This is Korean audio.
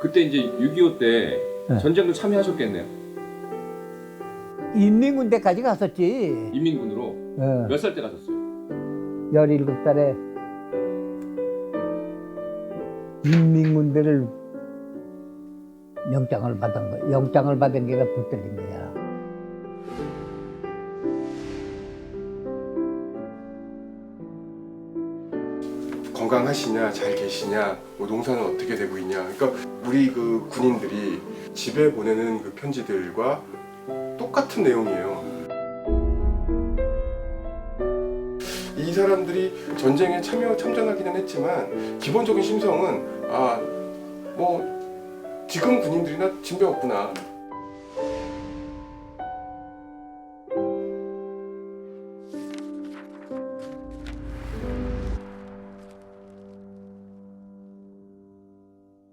그때 이제 6.25때 네. 전쟁도 참여하셨겠네요. 인민군대까지 갔었지. 인민군으로 어, 몇살 때 가셨어요? 17살에 인민군대를 영장을 받은 거, 영장을 받은 게가 붙들린 거야. 건강하시냐, 잘 계시냐, 뭐 농사는 어떻게 되고 있냐. 그러니까 우리 그 군인들이 집에 보내는 그 편지들과 똑같은 내용이에요. 이 사람들이 전쟁에 참여 참전하기는 했지만 기본적인 심성은 아 뭐 지금 군인들이나 진배 없구나